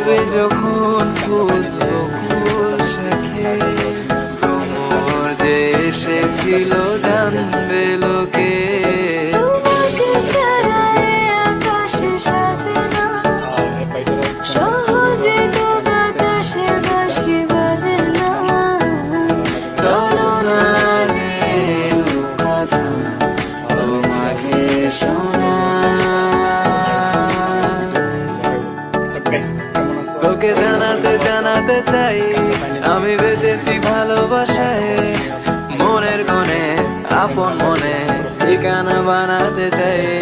ফুটবে যখন ফুল ফুল শাখে। ভ্রমর যে এসেছিল জানবে লোকে। তোমাকে তোকে জানাতে জানাতে চাই। আমি বেঁচেছি ভালোবাসায় মনের কোণে আপন মনে ঠিকানা বানাতে চাই।